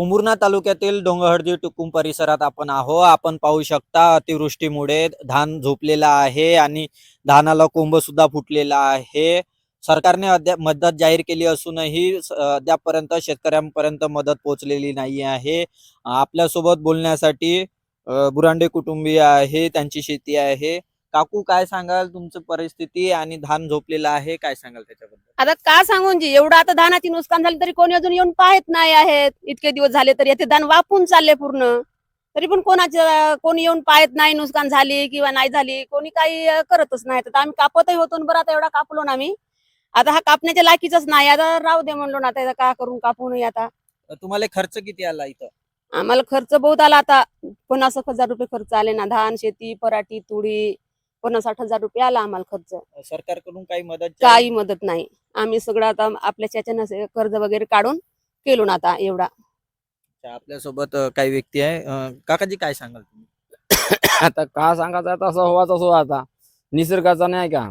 उंबुर्णा तालुक्यातील डोंगरहळदी टुकुम परिसरात आपण आहो. आपण पाहू शकता अतिवृष्टीमुळे धान झोपलेला आहे आणि धानाला कोंब सुद्धा फुटलेला आहे. सरकारने अद्याप मदत जाहीर केली असूनही अद्यापर्यंत अद्यापपर्यंत शेतकऱ्यांपर्यंत मदत पोहोचलेली नाही आहे. आपल्यासोबत बोलण्यासाठी बुरांडे कुटुंबीय आहे त्यांची शेती आहे. काकू काय सांगाल? तुमचं परिस्थिती आणि धान झोपलेलं आहे काय सांगाल त्याच्याबद्दल? आता का सांगून जी? एवढं आता धानाची नुकसान झाली तरी कोणी अजून येऊन पाहत नाही आहेत. इतके दिवस झाले तरी ते धान वापून चालले पूर्ण. तरी पण कोणाचं कोणी येऊन पाहत नाही नुकसान झाली किंवा नाही झाली. कोणी काही करतच नाही. तर आम्ही कापतही होतो न बरं आता एवढा कापलो ना आम्ही. आता हा कापण्याच्या लायकीचाच नाही. आता राहू दे म्हणलो ना आता याचा का करून कापू नये आता तुम्हाला खर्च किती आला इथं? आम्हाला खर्च बहुत आला आता. पन्नास एक हजार रुपये खर्च आले ना. धान शेती पराठी तुडी पन्नास साठ हजार रुपये आला आम्हाला खर्च. सरकारकडून काही मदत काही मदत नाही. आम्ही सगळं आता आपल्या त्याच्यानं से- कर्ज वगैरे काढून केलो ना आता एवढा. आपल्यासोबत काही व्यक्ती आहे. काकाजी काय सांगाल तुम्ही? आता का सांगायचं आता असं हवा तसं आता. निसर्गाचा नाही का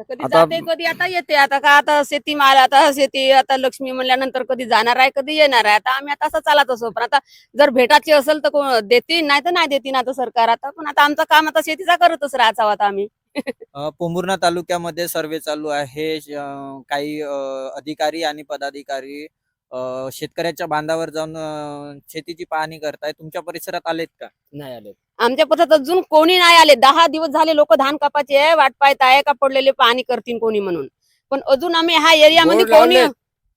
कधी आता- जाते कधी आता येते आता का आता शेती माल आता शेती आता लक्ष्मी म्हणल्यानंतर कधी जाणार आहे कधी येणार आहे. आता आम्ही आता असं चालत असो. पण आता जर भेटायची असेल तर देतील? नाही तर नाही देतील आता सरकार आता. पण आता आमचं काम आता शेतीचा करतच राहायचा आता आम्ही. अ, पोंभुर्णा तालुक्यामध्ये सर्वे चालू आहे. अ, काही अ, अधिकारी आणि पदाधिकारी शेतकऱ्याच्या बांधावर जाऊन अ, शेतीची पाहणी करताय. तुमच्या परिसरात आलेत का? नाही आले आमच्या पथात अजून कोणी नाही आले. दहा दिवस झाले लोक धान कापाचे आहे वाट पाहत आहे का पडलेले पाणी करतील कोणी म्हणून. पण अजून आम्ही ह्या एरियामध्ये बोर्ड कोणी.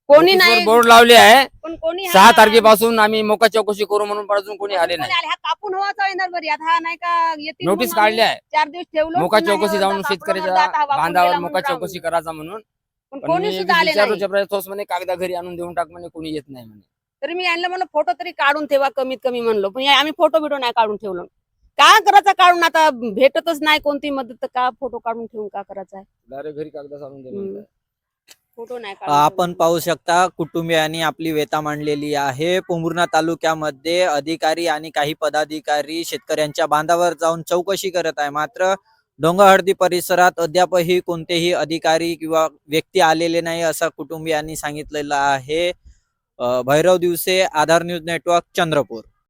कोणी नाही बोर्ड लावले आहे. पण कोणी सहा तारखेपासून आम्ही मोका चौकशी करू म्हणून पण अजून कोणी आले नाही? हा कापून हवाचा येणार बरी. आता हा नाही का येतील नोटीस म्हणून आम्ही काढली आहे. चार दिवस ठेवलो. मोका चौकशी जाऊन शेतकऱ्याच्या बांधावर मोका चौकशी. करायचा म्हणून पण पण कोणी मी सुद्धा आले नाही. विचारूच्या प्रयत्न तोच म्हणे कागदा घरी आणून देऊन टाक म्हणे कोणी येत नाही म्हणे. तरी मी यांना म्हणलं फोटो तरी काढून ठेवा कमीत कमी म्हणलो. पण या- आम्ही फोटो बिटो नाही काढून ठेवलो. का करायचं काढून? आता भेटतच नाही कोणती मदत तर का फोटो काढून ठेवून का करायचं आहे? डायरेक्ट घरी कागदा आणून हम्म. दे फोटो नाही अ, काढून आपण. पाहू शकता कुटुंबियांनी आपली व्यथा मांडलेली आहे. पोंभुर्णा तालुक्यामध्ये अधिकारी आणि काही पदाधिकारी शेतकऱ्यांच्या बांधावर जाऊन चौकशी करत आहे. मात्र डोंगरहळदी परिसरात अद्यापही कोणतेही अधिकारी किंवा व्यक्ती आलेले नाही असं कुटुंबियांनी सांगितलेलं आहे. Bhairav Diwase Aadhaar news network Chandrapur.